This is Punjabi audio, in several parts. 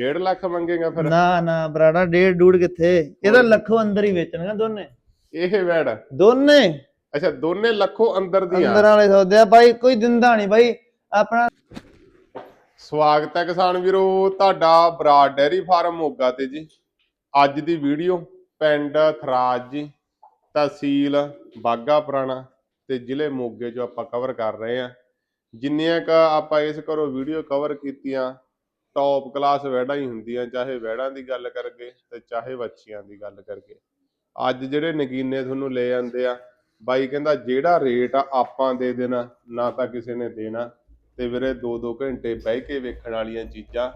1.5 ਲੱਖ ਮੰਗੇਗਾ ਫਿਰ? ਨਾ ਨਾ ਬਰਾੜਾ ਡੇਢ ਡੂੜ ਕਿੱਥੇ? ਇਹਦਾ ਲੱਖੋਂ ਅੰਦਰ ਹੀ ਵੇਚਣਗੇ ਦੋਨੇ। ਇਹ ਵੈੜ ਦੋਨੇ? ਅੱਛਾ ਦੋਨੇ ਲੱਖੋਂ ਅੰਦਰ ਦੀਆਂ। ਅੰਦਰ ਵਾਲੇ ਸੌਦੇ ਆ। ਬਾਈ ਕੋਈ ਦਿੰਦਾ ਨਹੀਂ ਬਾਈ। ਆਪਣਾ ਸਵਾਗਤ ਹੈ ਕਿਸਾਨ ਵੀਰੋ। ਤੁਹਾਡਾ ਬਰਾਡ ਡੈਰੀ ਫਾਰਮ ਮੋਗਾ ਤੇ ਜੀ। ਅੱਜ ਦੀ ਵੀਡੀਓ ਪਿੰਡ ਥਰਾਜ ਜੀ ਤਹਿਸੀਲ ਬਾਗਾ ਪੁਰਾਣਾ ਤੇ ਜ਼ਿਲ੍ਹੇ ਮੋਗੇ ਚੋਂ ਆਪਾਂ ਕਵਰ ਕਰ ਰਹੇ ਹਾਂ। ਜਿੰਨੀਆਂ ਕ ਆਪਾਂ ਇਸ ਘਰੋਂ ਵੀਡੀਓ ਕਵਰ ਕੀਤੀਆਂ ਟੌਪ ਕਲਾਸ ਵੈੜਾਂ ਹੀ ਹੁੰਦੀਆਂ, ਚਾਹੇ ਵੈੜਾਂ ਦੀ ਗੱਲ ਕਰਗੇ ਤੇ ਚਾਹੇ ਵੱਛੀਆਂ ਦੀ ਗੱਲ ਕਰਗੇ। ਅੱਜ ਜਿਹੜੇ ਨਗੀਨੇ ਤੁਹਾਨੂੰ ਲੈ ਜਾਂਦੇ ਆ, ਬਾਈ ਕਹਿੰਦਾ ਜਿਹੜਾ ਰੇਟ ਆ ਆਪਾਂ ਦੇ ਦੇਣਾ, ਨਾ ਤਾਂ ਕਿਸੇ ਨੇ ਦੇਣਾ। ਤੇ ਵੀਰੇ 2-2 ਘੰਟੇ ਬਹਿ ਕੇ ਵੇਖਣ ਵਾਲੀਆਂ ਚੀਜ਼ਾਂ,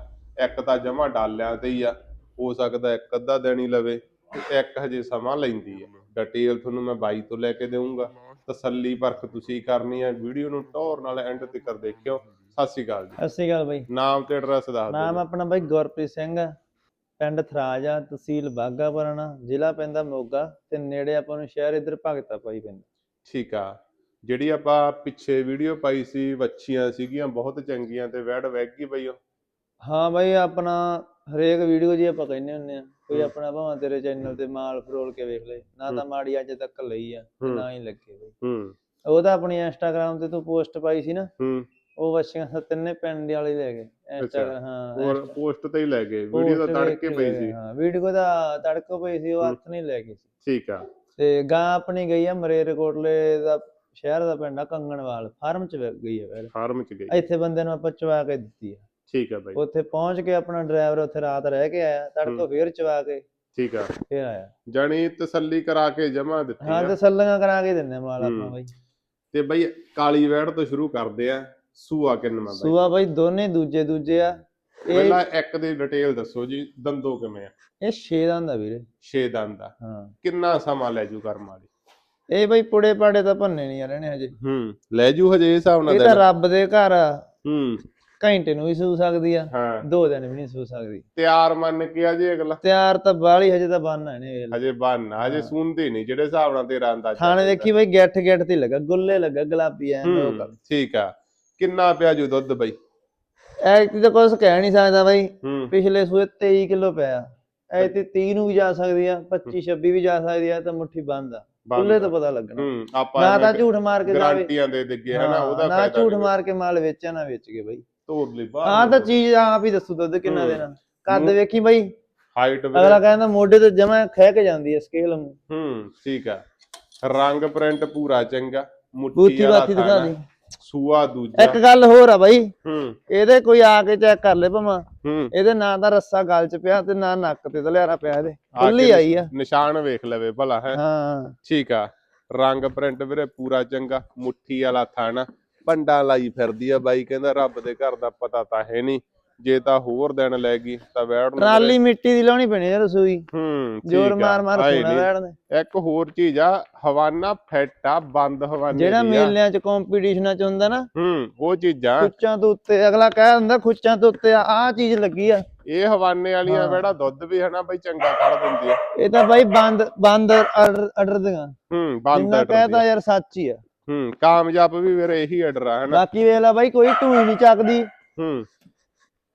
ਇੱਕ ਤਾਂ ਜਮਾ ਡਾਲਿਆਂ ਤੇ ਹੀ ਆ, ਹੋ ਸਕਦਾ ਇੱਕ ਅੱਧਾ ਦੇਣੀ ਲਵੇ ਤੇ ਇੱਕ ਹਜੇ ਸਮਾਂ ਲੈਂਦੀ ਆ। ਡਿਟੇਲ ਤੁਹਾਨੂੰ ਮੈਂ ਬਾਈ ਤੋਂ ਲੈ ਕੇ ਦੇਵਾਂਗਾ ਤਸੱਲੀ ਪਰਖ ਤੁਸੀਂ ਕਰਨੀ ਆ, ਵੀਡੀਓ ਨੂੰ ਟੌਰ ਨਾਲ ਐਂਡ ਤੱਕ ਦੇਖਿਓ। ਸਤਿ ਸ਼੍ਰੀ ਅਕਾਲ ਜੀ। ਅੱਛੀ ਗੱਲ ਬਾਈ। ਨਾਮ ਤੇ ਐਡਰੈਸ ਦੱਸ ਨਾਮ ਆਪਣਾ ਬਾਈ ਗੁਰਪ੍ਰੀਤ ਸਿੰਘ ਆ ਪਿੰਡ ਥਰਾਜ ਆ ਤਹਿਸੀਲ ਬਾਗਾ ਪੁਰਾਣਾ ਜ਼ਿਲ੍ਹਾ ਪੈਂਦਾ ਮੋਗਾ ਤੇ ਨੇੜੇ ਆਪਾਂ ਨੂੰ ਸ਼ਹਿਰ ਇਧਰ ਭਗਤਾ ਪਾਈ ਪੈਂਦਾ। ਠੀਕ ਆ। ਜਿਹੜੀ ਆਪਾਂ ਪਿੱਛੇ ਵੀਡੀਓ ਪਾਈ ਸੀ ਵੱਛੀਆਂ ਸੀਗੀਆਂ ਬਹੁਤ ਚੰਗੀਆਂ ਤੇ ਵੈੜ ਵੈਗ ਗਈ ਬਈ ਉਹ। ਹਾਂ ਬਾਈ ਆਪਣਾ ਹਰੇਕ ਵੀਡੀਓ ਜੀ ਆਪਾਂ ਕਹਿੰਦੇ ਹੁੰਨੇ ਆ ਕੋਈ। ਆਪਣਾ ਭਾਵੇਂ ਤੇਰੇ ਚੈਨਲ ਤੇ ਮਾਲ ਫਰੋਲ ਕੇ ਵੇਖ ਲੈ ਨਾ ਤਾਂ। ਮਾੜੀ ਅੱਜ ਤੱਕ ਲਈ ਆ ਤੇ। ਨਾ ਹੀ ਲੱਗੇ ਬਾਈ। ਹੂੰ। ਉਹ ਤਾਂ ਆਪਣੀ ਇੰਸਟਾਗ੍ਰam ਤੇ ਤੂੰ ਪੋਸਟ ਪਾਈ ਸੀ ਨਾ ਹੂੰ। ਉਹ ਵੱਛੀਆਂ ਤਾਂ ਤਿੰਨੇ ਪਿੰਡ ਵਾਲੇ ਲੈ ਗਏ। ਹਾਂ ਹੋਰ ਪੋਸਟ ਤੇ ਹੀ ਲੈ ਗਏ। ਵੀਡੀਓ ਤਾਂ post ਤੜ ਵੇਖ ਕੇ ਕੇ ਪਈ ਸੀ ਹਾਂ ਵੀਡੀਓ ਦਾ ਤੜਕੋ ਪਈ ਸੀ ਉਹ। ਹੱਥ ਨਹੀਂ ਲੈ ਗਈ ਸੀ। ਠੀਕ ਆ। ਤੇ ਗਾਂ ਆਪਣੀ ਗਈ ਆ ਮਰੇਰਕੋਟਲੇ ਦਾ ਸ਼ਹਿਰ ਦਾ ਪਿੰਡ ਆ ਕੰਗਣਵਾਲ। ਫਾਰਮ ਚ ਗਈ ਆ ਫਿਰ। ਫਾਰਮ ਚ ਗਈ। ਇੱਥੇ ਬੰਦੇ ਨੂੰ ਆਪਾਂ ਚਵਾ ਕੇ ਦਿੱਤੀ ਆ। ਠੀਕ ਆ ਬਾਈ। ਉੱਥੇ ਪਹੁੰਚ ਕੇ ਆਪਣਾ ਡਰਾਈਵਰ ਉੱਥੇ ਰਾਤ ਰਹਿ ਕੇ ਆਇਆ ਤੜਕੋ। ਫੇਰ ਚਵਾ ਕੇ ਠੀਕ ਆ। ਫੇਰ ਆਇਆ। ਜਾਣੀ ਤਸੱਲੀ ਕਰਾ ਕੇ ਜਮਾ ਦਿੱਤੀ ਹਾਂ ਆ। ਤੇ ਸੱਲੀਆਂ ਕਰਾ ਕੇ ਦਿੰਦੇ ਮਾਲ ਆਪਾਂ। ਬਾਈ। ਤੇ ਬਈ ਕਾਲੀ ਵੈੜ ਤੋਂ ਸ਼ੁਰੂ ਕਰਦੇ ਆ। ਸੂਆ ਕਿੰਨਾ ਬਾਈ ਸੂਆ ਬਾਈ ਦੋਨੇ ਦੂਜੇ ਦੂਜੇ ਆ। ਇਹ ਪਹਿਲਾਂ ਇੱਕ ਦੀ ਡਿਟੇਲ ਦੱਸੋ ਜੀ ਦੰਦੋ ਕਿਵੇਂ ਆ? ਇਹ 6 ਦਾ ਹੁੰਦਾ ਵੀਰੇ। 6 ਦੰਦ ਦਾ ਹਾਂ। ਕਿੰਨਾ ਸਮਾਂ ਲੈ ਜੂ ਕਰਮ ਵਾਲੀ? ਇਹ ਬਾਈ ਪੁੜੇ ਪਾੜੇ ਤਾਂ ਭੰਨੇ ਨਹੀਂ ਆ ਰਹਿਣੇ ਹਜੇ। ਹੂੰ ਲੈ ਜੂ ਹਜੇ ਇਸ ਹਿਸਾਬ ਨਾਲ ਇਹ ਤਾਂ? ਰੱਬ ਦੇ ਘਰ ਆ। ਹੂੰ। ਘੰਟੇ ਨੂੰ ਵੀ ਸੂ ਸਕਦੀ ਆ ਹਾਂ। ਦੋ ਦਿਨ ਵੀ ਨਹੀਂ ਸੂ ਸਕਦੀ। ਤਿਆਰ ਮੰਨ ਕੇ ਆ ਜੀ ਅਗਲਾ। ਤਿਆਰ ਤਾਂ ਬਾਲੀ ਹਜੇ ਤਾਂ ਬੰਨ ਨੇ ਵੇਖ ਲੈ। ਹਜੇ ਬੰਨ ਹਜੇ ਹਾਂ। ਸੁਣਦੇ ਨਹੀਂ ਜਿਹੜੇ ਹਿਸਾਬ ਨਾਲ ਤੇਰਾ ਅੰਦਾਜ਼ਾ ਥਾਣੇ। ਦੇਖੀ ਬਾਈ ਗਿੱਠ ਗਿੱਠ ਤੇ ਲੱਗਾ ਗੁੱਲੇ ਲੱਗਾ ਗੁਲਾਬੀ ਐ ਹੂੰ ਠੀਕ ਆ। ਕਿੰਨਾ ਪਿਆ ਜੂ ਦੁੱਧ ਬਈ? ਐਕਟੀ ਤਾਂ ਕੁਝ ਕਹਿ ਨਹੀਂ ਸਕਦਾ ਬਾਈ। ਹੂੰ। ਪਿਛਲੇ ਸੂਏ 23 ਕਿਲੋ ਪਿਆ। ਐਤੀ 30 ਨੂੰ ਵੀ ਜਾ ਸਕਦੀ ਆ 25 26 ਵੀ ਜਾ ਸਕਦੀ ਆ ਤਾਂ ਮੁੱਠੀ ਬੰਦ ਆ। ਆ। ਤੋਂ ਪਤਾ ਲੱਗਣਾ। ਹੂੰ ਆਪਾਂ ਨਾ ਤਾਂ ਝੂਠ ਮਾਰ ਕੇ ਜਾਵੇ। ਗਾਰੰਟੀਆਂ ਦੇ ਦਿੱਗੇ ਹਨਾ ਉਹਦਾ ਨਾ ਫਾਇਦਾ ਝੂਠ ਨਹੀਂ। ਮਾਰ ਕੇ ਮਾਲ ਵੇਚਿਆ ਨਾ ਵੇਚ ਕੇ ਬਾਈ। ਤੋੜ ਲਈ ਬਾਹਰ ਆਹ ਤਾਂ ਚੀਜ਼ ਆਪ ਹੀ ਦੱਸੂ ਦੁੱਧ ਕਿੰਨਾ। ਦੇਣਾ। ਕੱਦ ਵੇਖੀ ਬਾਈ। ਹਾਈਟ ਅਗਲਾ ਕਹਿੰਦਾ ਮੋਢੇ ਤੇ ਜਮਾ ਖਹਿ ਕੇ ਜਾਂਦੀ ਹੈ ਸਕੇਲ ਹੂੰ ਠੀਕ ਆ। ਰੰਗ ਪ੍ਰਿੰਟ ਪੂਰਾ ਚੰਗਾ। ਮੁੱਠੀ ਵਾਲਾ ਥਾਣਾ, ਦੀ। ਸੂਆ ਦੂਜਾ। ਇੱਕ ਗੱਲ ਹੋਰ ਆ ਬਾਈ। ਹੂੰ। ਇਹਦੇ ਕੋਈ ਆ ਕੇ ਚੈੱਕ ਕਰ ਲੈ ਭਾਵਾਂ। ਹੂੰ। ਇਹਦੇ ਨਾ ਤਾਂ ਰੱਸਾ ਗਲ 'ਚ ਪਿਆ ਤੇ ਨਾ ਨੱਕ ਤੇ ਦਲਿਆਰਾ ਪਿਆ ਇਹਦੇ। ਖੁੱਲੀ ਆਈ ਆ। ਨਿਸ਼ਾਨ ਵੇਖ ਲਵੇ ਭਲਾ ਹੈ। ਹਾਂ। ਠੀਕ ਆ। ਰੰਗ ਪ੍ਰਿੰਟ ਵੀਰੇ ਪੂਰਾ ਚੰਗਾ। ਮੁੱਠੀ ਵਾਲਾ ਥਾਣਾ। ਪੰਡਾ ਲਾਈ ਫਿਰਦੀ ਆ ਬਾਈ। ਕਹਿੰਦਾ ਰੱਬ ਦੇ ਘਰ ਦਾ ਪਤਾ ਤਾਂ ਹੈ ਨਹੀਂ। ਜੇ ਤਾਂ ਹੋਰ ਦਿਨ ਲੈ ਗਈ ਤਾਂ ਵੈੜ ਨੂੰ ਟਰਾਲੀ ਮਿੱਟੀ ਦੀ ਲਾਉਣੀ ਪੈਣੀ ਯਾਰ ਰਸੋਈ। ਹੂੰ ਜ਼ੋਰ ਮਾਰ ਮਾਰ ਸੋਣਾ ਨੀ। ਬੈਠ ਦੇ। ਇੱਕ ਹੋਰ ਚੀਜ਼ ਆ ਹਵਾਨਾ ਫਿੱਟ ਬੰਦ ਹਵਾਨੇ ਜਿਹੜਾ। ਮੇਲਿਆਂ 'ਚ ਕੰਪੀਟੀਸ਼ਨਾਂ 'ਚ ਹੁੰਦਾ ਨਾ। ਹੂੰ ਉਹ ਚੀਜ਼ਾਂ। ਖੁੱਚਾਂ ਤੋਂ ਉੱਤੇ ਅਗਲਾ ਕਹਿ ਦਿੰਦਾ ਖੁੱਚਾਂ ਤੋਂ ਉੱਤੇ ਆ ਚੀਜ਼ ਲੱਗੀ ਆ। ਇਹ ਹਵਾਨੇ ਵਾਲੀਆਂ। ਵੈੜਾ ਦੁੱਧ ਵੀ ਹਨਾ ਬਈ ਚੰਗਾ ਕੱਢ ਦਿੰਦੀ ਆ। ਇਹ ਤਾਂ ਬਾਈ ਬੰਦ ਬੰਦ ਆਰਡਰ ਆਰਡਰ ਦੀਆਂ। ਹੂੰ ਬੰਦ ਜਿੰਨਾ ਆਰਡਰ ਦੀ ਕਹਿਤਾ ਆ। ਯਾਰ ਸੱਚ ਹੀ ਆ। ਹੂੰ ਕਾਮਯਾਬ ਵੀ ਵੀਰੇ ਇਹੀ ਆਰਡਰ ਆ ਹਨਾ ਬਾਕੀ ਵੇਖ ਲੈ ਬਾਈ ਕੋਈ ਢੂਈ ਨਹੀਂ ਚੱਕਦੀ। ਹੂੰ।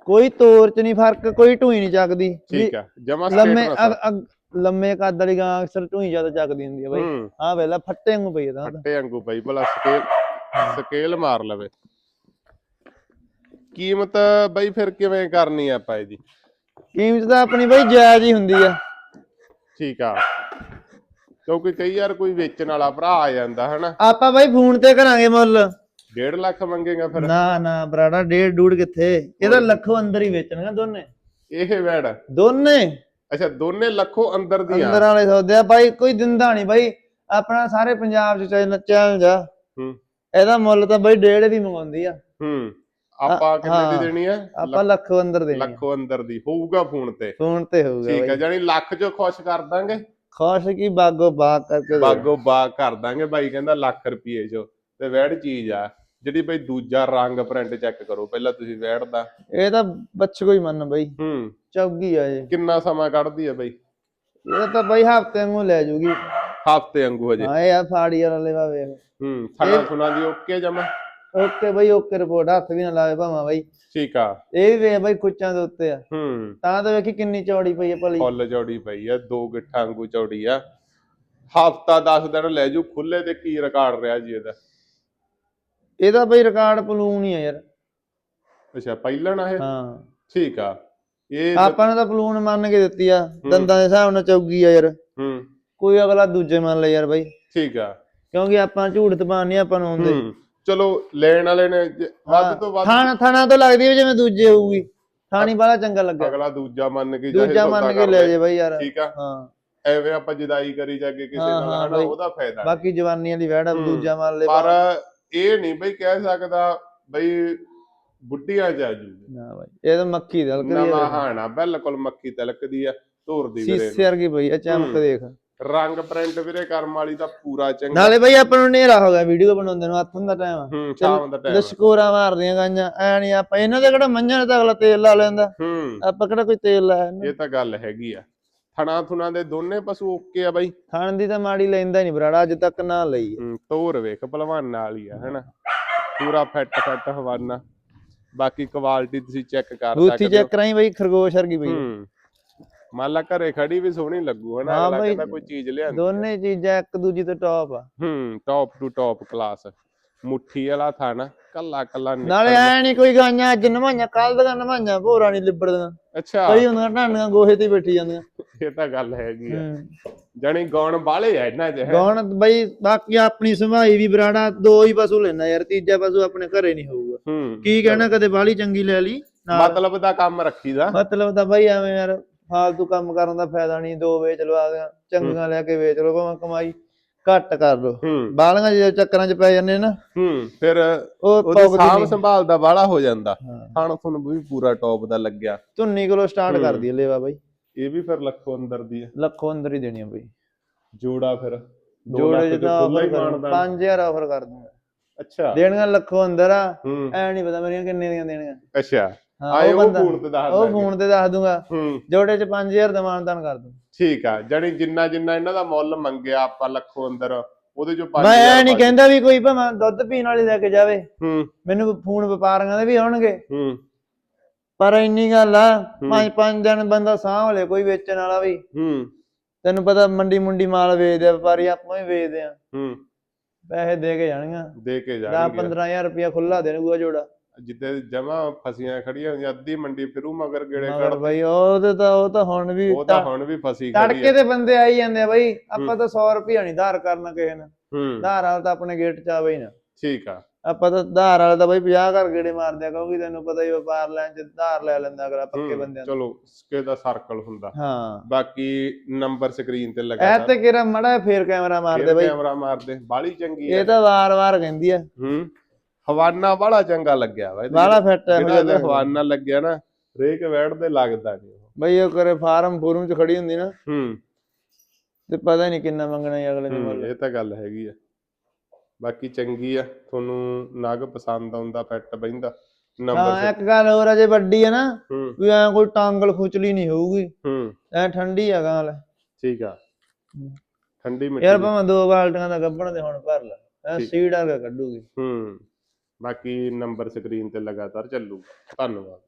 ਕੋਈ ਤੋਰ 'ਚ ਨਹੀਂ ਫ਼ਰਕ ਕੋਈ ਢੂਈ ਨਹੀਂ ਚੱਕਦੀ। ਠੀਕ ਆ ਜਮਾ ਲੰਮੇ ਲੰਮੇ ਕੱਦ ਵਾਲੀ ਗਾਂ ਅਕਸਰ ਢੂਈ ਜ਼ਿਆਦਾ ਚੱਕਦੀ ਹੁੰਦੀ ਆ ਬਾਈ। ਹੂੰ। ਆਹ ਵੇਖ ਲੈ ਫੱਟੇ ਵਾਂਗੂ ਪਈ ਤਾਂ। ਫੱਟੇ ਵਾਂਗੂ ਬਈ ਭਲਾ ਸਕੇਲ ਸਕੇਲ ਮਾਰ ਲਵੇ। ਕੀਮਤ ਬਈ ਫਿਰ ਕਿਵੇਂ ਕਰਨੀ ਆ ਆਪਾਂ ਇਹਦੀ? ਕੀਮਤ ਤਾਂ ਆਪਣੀ ਬਾਈ ਜਾਇਜ਼ ਹੀ ਹੁੰਦੀ ਆ। ਠੀਕ ਆ। ਕਿਉਂਕਿ ਕਈ ਵਾਰ ਕੋਈ ਵੇਚਣ ਵਾਲਾ ਭਰਾ ਆ ਜਾਂਦਾ ਹਨਾ? ਆਪਾਂ ਬਾਈ ਫੋਨ ਤੇ ਕਰਾਂਗੇ ਮੁੱਲ। 1.5 ਲੱਖ ਮੰਗੇਗਾ ਫਿਰ? ਨਾ ਨਾ ਬਰਾੜਾ ਡੇਢ ਡੂੜ ਕਿੱਥੇ? ਇਹਦਾ ਲੱਖੋਂ ਅੰਦਰ ਹੀ ਵੇਚਣਗੇ ਦੋਨੇ। ਇਹ ਵੈੜ ਦੋਨੇ? ਅੱਛਾ ਦੋਨੇ ਲੱਖੋਂ ਅੰਦਰ ਦੀਆਂ। ਅੰਦਰ ਵਾਲੇ ਸੌਦੇ ਆ। ਬਾਈ ਕੋਈ ਦਿੰਦਾ ਨਹੀਂ ਬਾਈ। ਆਪਣਾ ਸਾਰੇ ਪੰਜਾਬ ਚ ਚੈਲੰਜ ਆ। ਹੂੰ। ਇਹਦਾ ਮੁੱਲ ਤਾਂ ਬਾਈ ਡੇਢ ਦੀ ਮੰਗਾਉਂਦੀ ਆ। ਹੂੰ। ਆਪਾਂ ਕਿੰਨੇ। ਦੀ ਦੇਣੀ ਆ? ਆਪਾਂ ਲੱਖੋਂ ਅੰਦਰ ਦੇਣੀ ਲੱਖੋਂ ਅੰਦਰ ਦੀ। ਹੋਊਗਾ ਫੋਨ ਤੇ। ਫੋਨ ਤੇ ਹੋਊਗਾ ਠੀਕ ਆ ਜਾਨੀ ਲੱਖ ਚੋਂ ਖੁਸ਼ ਕਰ ਦਾਂਗੇ। ਖੁਸ਼ ਕੀ ਬਾਗੋ ਬਾਗ ਕਰਕੇ। ਬਾਗੋ ਬਾਗ ਕਰ ਦਾਂਗੇ ਬਾਈ ਕਹਿੰਦਾ ਲੱਖ ਰੁਪਏ ਚੋਂ। ਤੇ ਵੈੜ ਚੀਜ਼ ਆ। ਜਿਹੜੀ ਬਈ ਦੂਜਾ ਰੰਗ ਪ੍ਰਿੰਟ ਚੈੱਕ ਕਰੋ ਪਹਿਲਾਂ ਤੁਸੀਂ ਵੈੜ ਦਾ। ਇਹ ਤਾਂ ਬੱਚ ਕੋਈ ਮੰਨ ਬਾਈ। ਹੂੰ। ਚੌਗੀ ਆ ਇਹ। ਕਿੰਨਾ ਸਮਾਂ ਕੱਢਦੀ ਆ ਬਈ? ਇਹ ਤਾਂ ਬਾਈ ਹਫ਼ਤੇ ਨੂੰ ਲੈ ਜੂਗੀ। ਹਫ਼ਤੇ ਵਾਂਗੂ ਹਜੇ। ਹਾਂ ਇਹ ਆ ਫਾੜੀ ਵਾਲੇ ਵਾ ਵੇਖ। ਹੂੰ ਥਣਾ ਥੁਣਾ ਦੀ ਓਕੇ ਜਮਾ? ਓਕੇ ਬਈ ਓਕੇ ਰਿਪੋਰਟ ਹੱਥ ਵੀ ਨਾ ਲਾਵੇ ਭਾਵਾਂ ਬਈ। ਠੀਕ ਆ। ਇਹ ਵੀ ਵੇਖ ਬਈ ਕੁੱਚਾਂ ਦੇ ਉੱਤੇ ਆ। ਹੂੰ। ਤਾਂ ਤਾਂ ਵੇਖੀ ਕਿੰਨੀ ਚੌੜੀ ਪਈ ਆ ਭਲੀ। ਫੁੱਲ ਚੌੜੀ ਪਈ ਆ ਦੋ ਗਿੱਠਾਂ ਵਾਂਗੂ ਚੌੜੀ ਆ। ਹਫਤਾ 10 ਦਿਨ ਲੈ ਜੂ ਖੁੱਲੇ ਤੇ ਕੀ ਰਿਕਾਰਡ ਰਿਹਾ ਜੀ ਇਹਦਾ? ਇਹਦਾ ਬਈ ਰਿਕਾਰਡ ਪਲੂਨ ਹੀ ਆ ਯਾਰ। ਅੱਛਾ ਪਹਿਲਣ ਆ ਇਹ? ਹਾਂ। ਠੀਕ ਆ। ਇਹ ਆਪਾਂ ਨੂੰ ਤਾਂ ਪਲੂਨ ਮੰਨ ਕੇ ਦਿੱਤੀ ਆ। ਦੰਦਾਂ ਦੇ ਹਿਸਾਬ ਨਾਲ ਚੌਗੀ ਆ ਯਾਰ। ਹੂੰ। ਕੋਈ ਅਗਲਾ ਦੂਜੇ ਮੰਨ ਲੈ ਯਾਰ ਬਈ। ਠੀਕ ਆ। ਕਿਉਂਕਿ ਆਪਾਂ ਝੂਠ ਤਬਾਨ ਨਹੀਂ ਆਪਾਂ ਨੂੰ ਆਉਂਦੇ। ਹੂੰ। ਚਲੋ ਲੈਣ ਵਾਲੇ ਨੇ ਜੇ ਵੱਧ ਤੋਂ ਵੱਧ ਥਾਣਾ ਥਾਣਾ ਤੋਂ ਲੱਗਦੀ ਵੀ ਜਿਵੇਂ ਦੂਜੇ ਹੋਊਗੀ। ਥਾਣੀ ਵਾਲਾ ਚੰਗਾ ਲੱਗਾ ਅਗਲਾ ਦੂਜਾ ਮੰਨ ਕੇ ਚਾਹੇ ਦੂਜਾ ਸੌਦਾ ਮੰਨ ਕੇ ਕਰ ਲੈ ਜੇ ਬਈ ਯਾਰ। ਠੀਕ ਆ। ਹਾਂ। ਐਵੇਂ ਆਪਾਂ ਜਦਾਈ ਕਰੀ ਜਾਗੇ ਕਿਸੇ ਹਾਂ, ਨਾਲ ਹਾਂ ਹਨਾ ਬਈ। ਉਹਦਾ ਫਾਇਦਾ। ਬਾਕੀ ਜਵਾਨੀਆਂ ਦੀ ਵਹਿੜਾ। ਦੂਜਾ ਮੰਨ ਲੈ ਪਰ ਇਹ ਨਹੀਂ ਬਈ ਕਹਿ ਸਕਦਾ ਬਈ ਬੁੱਢੀਆਂ ਚ ਆ ਜੂਗੀ ਨਾ ਬਾਈ ਇਹ ਤਾਂ ਦਾ ਹਲਕਦੀ ਨਵਾਂ ਆ ਹਾਣਾ ਬਿਲਕੁਲ ਮੱਕੀ ਤਿਲਕਦੀ ਆ ਧੁਰਦੀ ਵੀਰੇ ਸੀਸੇ ਵਰਗੀ ਪਈ ਆ ਚਮਕ। ਦੇਖ। ਨੂੰ। ਰੰਗ ਪ੍ਰਿੰਟ ਵੀਰੇ ਕਰਮ ਵਾਲੀ ਦਾ ਪੂਰਾ ਚੰਗਾ। ਨਾਲੇ ਬਈ ਆਪਾਂ ਨੂੰ ਹਨੇਰਾ ਹੋ ਗਿਆ ਵੀਡੀਓ ਬਣਾਉਂਦੇ ਨੂੰ ਹੱਥ ਹੁੰਦਾ ਟਾਈਮ ਹੂੰ ਸ਼ਾਮ ਦਾ ਟਾਈਮ ਦਸ਼ਕੋਰਾ ਮਾਰਦੀਆਂ ਗਾਈਆਂ ਐ ਨਹੀਂ ਆਪਾਂ ਇਹਨਾਂ ਦੇ ਕਿਹੜਾ ਮੰਝਾਂ ਨੇ ਤਾਂ ਅਗਲਾ ਤੇਲ ਲਾ ਲੈਂਦਾ। ਹੂੰ। ਆਪਾਂ ਕਿਹੜਾ ਕੋਈ ਤੇਲ ਲਾਇਆ ਇਹ ਤਾਂ ਗੱਲ ਹੈਗੀ ਆ। ਥਣਾ ਥੁਣਾ ਦੇ ਦੋਨੇ ਪਸ਼ੂ ਓਕੇ ਆ ਬਾਈ? ਖਾਣ ਦੀ ਤਾਂ ਮਾੜੀ ਲੈਂਦਾ ਨਹੀਂ ਬਰਾੜਾ ਅੱਜ ਤੱਕ ਨਾ ਲਈ ਹੂੰ ਤੋਰ ਵੇਖ ਭਲਵਾਨ ਨਾਲ ਹੀ ਆ ਹੈਨਾ? ਪੂਰਾ ਫਿੱਟ ਫਿੱਟ ਹਵਾਨਾ। ਬਾਕੀ ਕੁਆਲਿਟੀ ਤੁਸੀਂ ਚੈੱਕ ਕਰ ਬੂਥੀ ਸਕਦੇ ਹੋ ਚੈੱਕ ਕਰਾਈ ਬਈ ਖਰਗੋਸ਼ ਵਰਗੀ ਆ। ਹੂੰ। ਮੰਨ ਲਾ ਘਰੇ ਖੜੀ ਵੀ ਸੋਹਣੀ ਲੱਗੂ ਹਨਾ? ਹਾਂ ਅਗਲਾ ਬਈ, ਕਹਿੰਦਾ ਕੋਈ ਚੀਜ਼ ਲਿਆਂਦੀ ਦੋਨੇ ਚੀਜ਼ਾਂ ਇੱਕ ਦੂਜੀ ਤੋਂ ਟੌਪ ਆ। ਹੂੰ ਟੌਪ ਟੂ ਟੌਪ ਕਲਾਸ ਮੁੱਠੀ ਵਾਲਾ ਥਾਣਾ ਕੱਲਾ ਕੱਲਾ ਨਿੱਕਰ ਨਾਲੇ ਐ ਨਹੀਂ ਕੋਈ ਗਾਈਆਂ ਅੱਜ ਨਵਾਈਆਂ ਕੱਲ ਦੀਆਂ ਨਵਾਈਆਂ ਭੋਰਾ ਨਹੀਂ ਲਿਬੜਦੀਆਂ। ਅੱਛਾ। ਕਈ ਹੁੰਦੀਆਂ ਢਾਂਡੀਆਂ ਗੋਹੇ ਤੇ ਹੀ ਬੈਠੀ ਜਾਂਦੀਆਂ। ਇਹ ਤਾਂ ਗੱਲ ਹੈਗੀ ਆ। ਜਾਣੀ ਗਾਉਣ ਬਾਲੇ ਆ ਇਹਨਾਂ 'ਚ ਹੈ? ਗੌਣ ਬਈ ਬਾਕੀ ਆਪਣੀ ਸੰਭਾਈ ਵੀ ਬਰਾੜਾ ਦੋ ਹੀ ਪਸ਼ੂ ਲੈਣਾ ਯਾਰ ਤੀਜਾ ਪਸ਼ੂ ਆਪਣੇ ਘਰੇ ਨਹੀਂ ਹੋਊਗਾ। ਹੂੰ ਕੀ ਕਹਿਣਾ ਕਦੇ ਬਾਲੀ ਚੰਗੀ ਲੈ ਲਈ? ਨਾਲ। ਮਤਲਬ ਦਾ ਕੰਮ ਰੱਖੀਦਾ। ਮਤਲਬ ਤਾਂ ਬਈ ਐਵੇਂ ਯਾਰ ਫਾਲਤੂ ਕੰਮ ਕਰਨ ਦਾ ਫਾਇਦਾ ਨਹੀਂ ਦੋ ਵੇਚ ਲਵਾ ਦਿਆਂ ਚੰਗੀਆਂ ਲੈ ਕੇ ਵੇਚ ਲਓ ਭਾਵੇਂ ਕਮਾਈ ਘੱਟ ਕਰ ਲਓ। ਹੂੰ। ਬਾਲੀਆਂ ਜੇ ਚੱਕਰਾਂ 'ਚ ਪੈ ਜਾਂਦੇ ਨਾ। ਹੂੰ ਫਿਰ ਉਹ ਉਹਦੇ ਪੌਕਦੀ ਸਾਂਭ ਨਹੀਂ ਸੰਭਾਲ ਦਾ ਬਾਲਾ ਹੋ ਜਾਂਦਾ। ਹਾਂ। ਖਾਣ ਵੀ ਪੂਰਾ ਟੌਪ ਦਾ ਲੱਗਿਆ। ਧੁੰਨੀ ਕੋਲੋਂ ਸਟਾਰਟ। ਕਰਦੀ ਹੈ ਲੇਵਾ ਬਈ। ਇਹ ਵੀ ਫਿਰ ਲੱਖੋਂ ਅੰਦਰ ਦੀ ਹੈ। ਲੱਖੋਂ ਅੰਦਰ ਹੀ ਦੇਣੀ ਆ ਬਈ। ਜੋੜਾ ਫਿਰ ਜੋੜੇ ਲੱਖ ਜਿਹਾ ਚ ਖੁੱਲਾ ਆਫਰ ਹੀ ਕਰ ਮਾਣਦਾ 5000 ਆਫਰ ਕਰ ਦੂੰਗਾ। ਅੱਛਾ। ਦੇਣੀਆਂ ਲੱਖੋਂ ਅੰਦਰ ਆ ਐ ਨਹੀਂ ਪਤਾ ਮੇਰੀਆਂ ਕਿੰਨੇ ਦੀਆਂ ਦੇਣੀਆਂ। ਅੱਛਾ। ਆਏ ਉਹ ਫੋਨ ਤੇ ਦੱਸ ਉਹ। ਫੋਨ ਤੇ ਦੱਸ ਦੂੰਗਾ। ਜੋੜੇ 'ਚ 5000 ਦਾ ਮਾਨਦਾਨ ਕਰ ਦੂੰ ਠੀਕ ਆ ਜਾਣੀ ਜਿੰਨਾ ਜਿੰਨਾ ਇਹਨਾਂ ਦਾ ਮੁੱਲ ਮੰਗਿਆ ਆਪਾਂ ਲੱਖੋਂ ਅੰਦਰ ਉਹਦੇ ਚੋਂ 5000 ਮੈਂ ਐ ਨਹੀਂ ਕਹਿੰਦਾ ਵੀ ਕੋਈ ਭਾਵੇਂ ਦੁੱਧ ਪੀਣ ਵਾਲੀ ਲੈ ਕੇ ਜਾਵੇ। ਮੈਨੂੰ ਫੋਨ ਵਪਾਰੀਆਂ ਦੇ ਵੀ ਆਉਣਗੇ। ਹੂੰ। ਪਰ ਇੰਨੀ ਗੱਲ ਆ ਪੰਜ ਪੰਜ ਦਿਨ ਬੰਦਾ ਸਾਂਭ ਲੇ ਕੋਈ ਵੇਚਣ ਵਾਲਾ ਵੀ। ਹੂੰ। ਤੈਨੂੰ ਪਤਾ ਮੰਡੀ ਮੁੰਡੀ ਮਾਲ ਵੇਚਦੇ ਆ ਵਪਾਰੀ ਆਪਾਂ ਵੀ ਵੇਚਦੇ ਆ। ਹੂੰ। ਪੈਸੇ ਦੇ ਕੇ ਜਾਣੀਆਂ ਦੇ ਕੇ 10 ਜਾਣਗੇ 15000 ਰੁਪਇਆ ਖੁੱਲਾ ਦੇਣੂਗਾ ਜੋੜਾ। ਜਿੱਦੇ ਜਮਾ ਫਸੀਆਂ ਖੜੀਆਂ ਹੁੰਦੀਆਂ ਅੱਧੀ ਮੰਡੀ ਫਿਰੂ ਮਗਰ ਗੇੜੇ ਕੱਢ ਬਈ ਉਹਦੇ ਤਾਂ ਉਹ ਤਾਂ ਹੁਣ ਵੀ ਉਹ ਤਾਂ ਤ- ਹੁਣ ਵੀ ਫਸੀ ਖੜੀ ਤੜਕੇ ਦੇ ਬੰਦੇ ਆਈ ਜਾਂਦੇ ਆ ਬਈ। ਆਪਾਂ ਤਾਂ 100 ਰੁਪਇਆ ਨਹੀਂ ਧਾਰ ਕਰਨਾ ਕਿਸੇ ਨੇ। ਹੂੰ। ਧਾਰ ਵਾਲਾ ਤਾਂ ਆਪਣੇ ਗੇਟ 'ਚ ਆਵੇ ਹੀ ਨਾ। ਠੀਕ ਆ। ਆਪਾਂ ਤਾਂ ਧਾਰ ਵਾਲਾ ਤਾਂ ਬਈ 50 ਘਰ ਗੇੜੇ ਮਾਰਦੇ ਆ ਕਿਉਂਕਿ ਤੈਨੂੰ ਪਤਾ ਹੀ ਵਪਾਰ ਲੈਣ 'ਚ ਧਾਰ ਲੈ ਲੈਂਦਾ ਅਗਲਾ ਪੱਕੇ ਬੰਦਿਆਂ ਤੋਂ ਚਲੋ ਸਕੇ ਦਾ ਸਰਕਲ ਹੁੰਦਾ। ਹਾਂ। ਬਾਕੀ ਨੰਬਰ ਸਕਰੀਨ ਤੇ ਲੱਗਾ ਐ ਤੇ ਕਿਹੜਾ ਮੜਾ ਫੇਰ ਕੈਮਰਾ ਮਾਰਦੇ ਬਈ। ਕੈਮਰਾ ਮਾਰਦੇ ਬਾਲੀ ਚੰਗੀ ਇਹ ਹੈ ਤਾਂ ਵਾਰ-ਵਾਰ ਕਹਿੰਦੀ ਆ। ਹੂੰ ਹਵਾਨਾ ਬਾਲਾ ਚੰਗਾ ਲੱਗਿਆ ਵਾ ਇਹਦੇ ਫਿੱਟ ਹੈ ਜਿਹੜਾ ਇਹਦੇ ਹਵਾਨਾ ਲੱਗਿਆ ਨਾ ਰੇਕ ਵੈੜਦੇ ਲੱਗਦਾ ਨਹੀਂ ਉਹ। ਬਈ ਉਹ ਕਰੇ ਫਾਰਮ ਫੂਰਮ 'ਚ ਖੜੀ ਹੁੰਦੀ ਨਾ ਹੂੰ। ਤੇ ਪਤਾ ਨਹੀਂ ਕਿੰਨਾ ਮੰਗਣਾ ਹੈ ਅਗਲੇ ਨੇ ਹੂੰ, ਇਹ ਤਾਂ ਗੱਲ ਹੈਗੀ ਆ। ਬਾਕੀ ਚੰਗੀ ਆ ਤੁਹਾਨੂੰ ਨਗ ਪਸੰਦ ਆਉਂਦਾ ਫਿੱਟ ਬੈਂਦਾ ਨੰਬਰ ਹਾਂ ਇੱਕ ਗੱਲ ਹੋਰ ਆ ਜੇ ਵੱਡੀ ਹੈ ਨਾ ਹੂੰ। ਵੀ ਐ ਕੋਈ ਟਾਂਗਲ ਖੁਚਲੀ ਨਹੀਂ ਹੋਊਗੀ। ਹੂੰ। ਐ ਠੰਡੀ ਆ ਗਾਲ ਠੀਕ ਆ। ਠੰਡੀ ਯਾਰ ਭਾਵੇਂ ਦੋ ਬਾਲਟੀਆਂ ਦਾ ਗੱਬਣ ਤੇ ਹੁਣ ਭਰ ਲੈ ਐ ਠੀਕ। ਸੀਡ ਕੱਢੂਗੀ। ਹੂੰ। ਬਾਕੀ ਨੰਬਰ ਸਕਰੀਨ ਤੇ ਲਗਾਤਾਰ ਚੱਲੂਗਾ। ਧੰਨਵਾਦ।